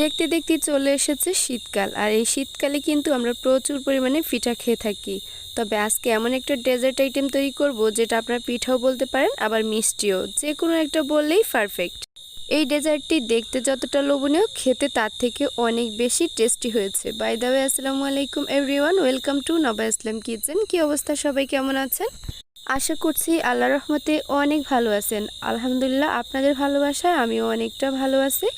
দেখতে দেখতে চলে এসেছে শীতকাল। আর এই শীতকালে কিন্তু আমরা প্রচুর পরিমাণে পিঠা খেয়ে থাকি। তবে আজকে এমন একটা ডেজার্ট আইটেম তৈরি করব, যেটা আপনারা পিঠাও বলতে পারেন, আবার মিষ্টিও। যে কোনো একটা বললেই পারফেক্ট এই ডেজার্টটি দেখতে যতটা লোভনীয়, খেতে তার থেকে অনেক বেশি টেস্টি হয়েছে। বাই দা ওয়ে আসসালামু আলাইকুম এভরিওয়ান ওয়েলকাম টু নবা ইসলাম কিচেন কি অবস্থা? সবাই কেমন আছেন? আশা করছি আল্লাহ রহমতে অনেক ভালো আছেন। আলহামদুলিল্লাহ আপনাদের ভালোবাসায় আমিও অনেকটা ভালো আছি।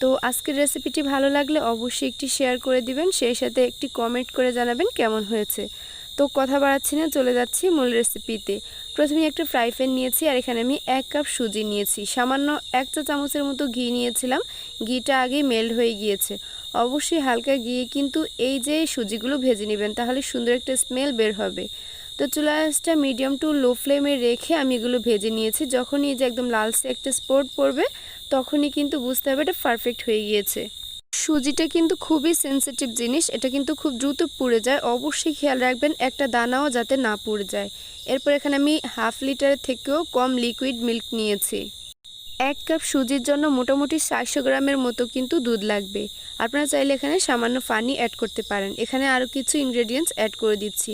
তো আজকের রেসিপিটি ভালো লাগলে অবশ্যই একটি শেয়ার করে দিবেন, সেই সাথে একটি কমেন্ট করে জানাবেন কেমন হয়েছে। তো কথা বাড়াচ্ছি না, চলে যাচ্ছি মূল রেসিপিতে প্রথমে একটা ফ্রাই প্যান নিয়েছি আর এখানে আমি এক কাপ সুজি নিয়েছি। সামান্য এক চা চামচের মতো ঘি নিয়েছিলাম। ঘিটা আগে মেল্ট হয়ে গিয়েছে। অবশ্যই হালকা ঘিয়ে কিন্তু এই যে সুজিগুলো ভেজে নেবেন, তাহলে সুন্দর একটা স্মেল বের হবে। তো চুলা আঁচটা মিডিয়াম টু লো ফ্লেমে রেখে আমি এগুলো ভেজে নিয়েছি। যখনই যে একদম লালসে একটা স্পোর্ট পড়বে, তখনই কিন্তু বুঝতে হবে এটা পারফেক্ট হয়ে গিয়েছে। সুজিটা কিন্তু খুবই সেন্সিটিভ জিনিস, এটা কিন্তু খুব দ্রুত পুড়ে যায়। অবশ্যই খেয়াল রাখবেন, একটা দানাও যাতে না পুড়ে যায়। এরপর এখানে আমি হাফ লিটারের থেকেও কম লিকুইড মিল্ক নিয়েছি। এক কাপ সুজির জন্য মোটামুটি চারশো গ্রামের মতো কিন্তু দুধ লাগবে। আপনারা চাইলে এখানে সামান্য পানি অ্যাড করতে পারেন। এখানে আরও কিছু ইনগ্রেডিয়েন্টস অ্যাড করে দিচ্ছি।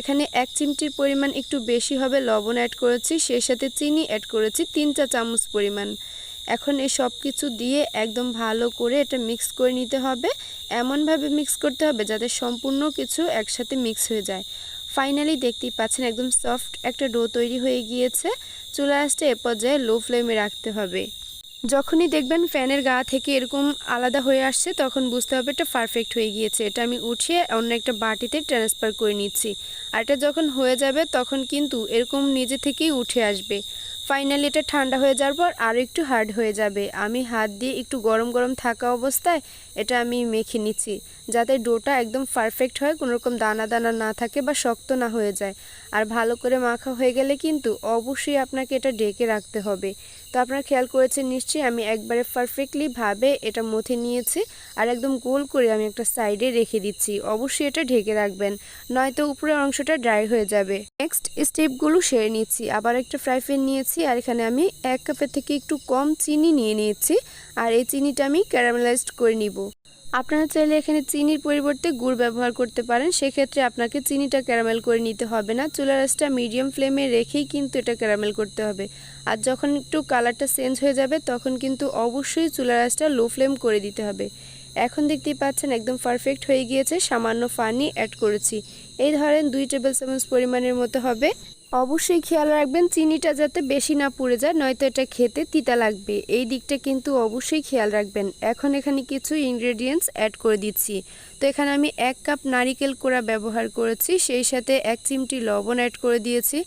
এখানে এক চিমটির পরিমাণ একটু বেশি হবে লবণ অ্যাড করেছি, সেই সাথে চিনি অ্যাড করেছি তিন চা চামচ পরিমাণ। এখন এই সব কিছু দিয়ে একদম ভালো করে এটা মিক্স করে নিতে হবে। এমনভাবে মিক্স করতে হবে যাতে সম্পূর্ণ কিছু একসাথে মিক্স হয়ে যায়। ফাইনালি দেখতেই পাচ্ছেন একদম সফট একটা ডো তৈরি হয়ে গিয়েছে। চুলা আসতে এ পর্যায়ে লো ফ্লেমে রাখতে হবে। যখনই দেখবেন ফ্যানের গা থেকে এরকম আলাদা হয়ে আসছে, তখন বুঝতে হবে এটা পারফেক্ট হয়ে গিয়েছে। এটা আমি উঠিয়ে অন্য একটা বাটিতে ট্রান্সফার করে নিচ্ছি। আর এটা যখন হয়ে যাবে, তখন কিন্তু এরকম নিজে থেকেই উঠে আসবে। ফাইনালি এটা ঠান্ডা হয়ে যাওয়ার পর আরও একটু হার্ড হয়ে যাবে। আমি হাত দিয়ে একটু গরম গরম থাকা অবস্থায় এটা আমি মেখে নিচ্ছি, যাতে ডোটা একদম পারফেক্ট হয় কোনো রকম দানা দানা না থাকে বা শক্ত না হয়ে যায়। আর ভালো করে মাখা হয়ে গেলে কিন্তু অবশ্যই আপনাকে এটা ঢেকে রাখতে হবে। তো আপনারা খেয়াল করেছেন নিশ্চয়ই, আমি একবারে পারফেক্টলি ভাবে এটা মথে নিয়েছি আর একদম গোল করে আমি একটা সাইডে রেখে দিচ্ছি। অবশ্যই এটা ঢেকে রাখবেন, নয়তো উপরের অংশটা ড্রাই হয়ে যাবে। নেক্সট স্টেপগুলো সেরে নিচ্ছি। আবার একটা ফ্রাই প্যান নিয়েছি। আর এখানে আমি এক কাপের থেকে একটু কম চিনি নিয়ে নিয়েছি আর এই চিনিটা আমি ক্যারামেলাইজড করে নিব। আপনারা চাইলে এখানে চিনির পরিবর্তে গুড় ব্যবহার করতে পারেন, সেক্ষেত্রে আপনাকে চিনিটা ক্যারামেল করে নিতে হবে না। চুলা রাসটা মিডিয়াম ফ্লেমে রেখেই কিন্তু এটা ক্যারামেল করতে হবে। আর যখন একটু কালারটা চেঞ্জ হয়ে যাবে, তখন কিন্তু অবশ্যই চুলা রাসটা লো ফ্লেম করে দিতে হবে। এখন দেখতেই পাচ্ছেন একদম পারফেক্ট হয়ে গিয়েছে, সামান্য ফানি অ্যাড করেছি। এই ধরেন দুই টেবিল চামচ পরিমাণের মতো হবে। অবশ্যই খেয়াল রাখবেন, চিনিটা যাতে বেশি না পুড়ে যায়, নয়তো এটা খেতে তিতা লাগবে। এই দিকটা কিন্তু অবশ্যই খেয়াল রাখবেন। এখন এখানে কিছু ইনগ্রেডিয়েন্টস অ্যাড করে দিচ্ছি। তো এখানে আমি এক কাপ নারিকেল কোড়া ব্যবহার করেছি, সেই সাথে এক চিমটি লবণ অ্যাড করে দিয়েছি।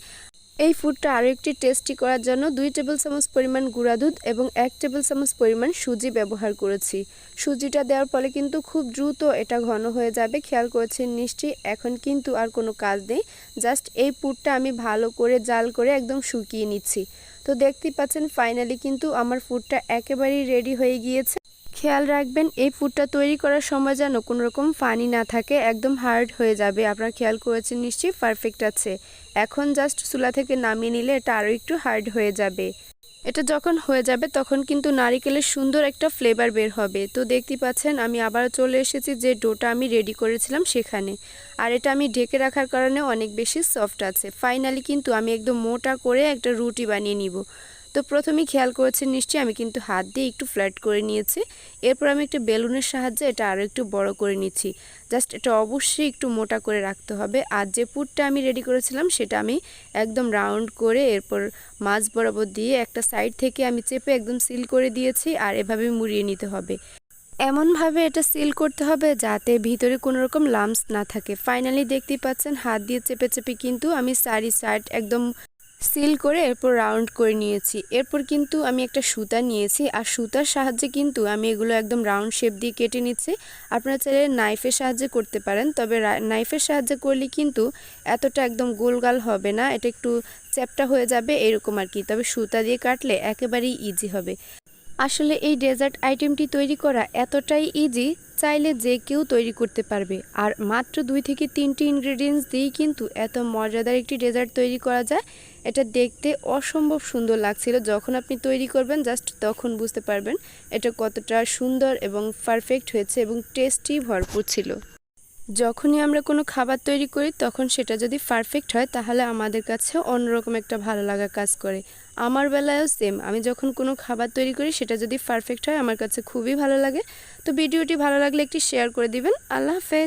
এই ফুডটা আরও একটি টেস্টি করার জন্য দুই টেবিল চামচ পরিমাণ গুঁড়া দুধ এবং এক টেবিল চামচ পরিমাণ সুজি ব্যবহার করেছি। সুজিটা দেওয়ার ফলে কিন্তু খুব দ্রুত এটা ঘন হয়ে যাবে, খেয়াল করেছেন নিশ্চয়ই। এখন কিন্তু আর কোনো কাজ নেই জাস্ট এই পুরটা আমি ভালো করে জাল করে একদম শুকিয়ে নিচ্ছি। তো দেখতেই পাচ্ছেন ফাইনালি কিন্তু আমার ফুডটা একেবারেই রেডি হয়ে গিয়েছে। খেয়াল রাখবেন, এই ফুডটা তৈরি করার সময় যেন কোনো রকম পানি না থাকে, একদম হার্ড হয়ে যাবে। আপনারা খেয়াল করেছেন নিশ্চয়ই পারফেক্ট আছে। এখন জাস্ট চুলা থেকে নামিয়ে নিলে এটা আরও একটু হার্ড হয়ে যাবে। এটা যখন হয়ে যাবে, তখন কিন্তু নারিকেলের সুন্দর একটা ফ্লেভার বের হবে। তো দেখতে পাচ্ছেন, আমি আবার চলে এসেছি যে ডোটা আমি রেডি করেছিলাম সেখানে। আর এটা আমি ঢেকে রাখার কারণে অনেক বেশি সফট আছে। ফাইনালি কিন্তু আমি একদম মোটা করে একটা রুটি বানিয়ে নিব। তো প্রথমেই খেয়াল করেছেন নিশ্চয়ই আমি কিন্তু হাত দিয়ে একটু ফ্ল্যাট করে নিয়েছি। এরপর আমি একটা বেলুনের সাহায্যে এটা আরও একটু বড় করে নিচ্ছি। জাস্ট এটা অবশ্যই একটু মোটা করে রাখতে হবে। আর যে পুরটা আমি রেডি করেছিলাম সেটা আমি একদম রাউন্ড করে এরপর মাছ বরাবর দিয়ে একটা সাইড থেকে আমি চেপে একদম সিল করে দিয়েছি আর এভাবে মুড়িয়ে নিতে হবে। এমনভাবে এটা সিল করতে হবে যাতে ভিতরে কোনো রকম লামস না থাকে। ফাইনালি দেখতেই পাচ্ছেন হাত দিয়ে চেপে চেপে কিন্তু আমি সারি সাইড একদম সিল করে এরপর রাউন্ড করে নিয়েছি। এরপর কিন্তু আমি একটা সুতা নিয়েছি। আর সুতার সাহায্যে কিন্তু আমি এগুলো একদম রাউন্ড শেপ দিয়ে কেটে নিচ্ছি। আপনারা চাইলে নাইফের সাহায্যে করতে পারেন। তবে নাইফের সাহায্যে করলে কিন্তু এতটা একদম গোলগাল হবে না। এটা একটু চ্যাপটা হয়ে যাবে এরকম আর কি। তবে সুতা দিয়ে কাটলে একেবারেই ইজি হবে। আসলে এই ডেজার্ট আইটেমটি তৈরি করা এতটাই ইজি চাইলে যে কেউ তৈরি করতে পারবে। আর মাত্র দুই থেকে তিনটি ইনগ্রেডিয়েন্টস দিয়েই কিন্তু এত মজাদার একটি ডেজার্ট তৈরি করা যায়। এটা দেখতে অসম্ভব সুন্দর লাগছিল। যখন আপনি তৈরি করবেন জাস্ট তখন বুঝতে পারবেন এটা কতটা সুন্দর এবং পারফেক্ট হয়েছে এবং টেস্টি ভরপুর ছিল। যখনই আমরা কোনো খাবার তৈরি করি, তখন সেটা যদি পারফেক্ট হয়, তাহলে আমাদের কাছে অন্যরকম একটা ভালো লাগা কাজ করে। আমার বেলায়ও সেম আমি যখন কোনো খাবার তৈরি করি, সেটা যদি পারফেক্ট হয়, আমার কাছে খুবই ভালো লাগে। তো ভিডিওটি ভালো লাগলে একটি শেয়ার করে দিবেন। আল্লাহ হাফেজ।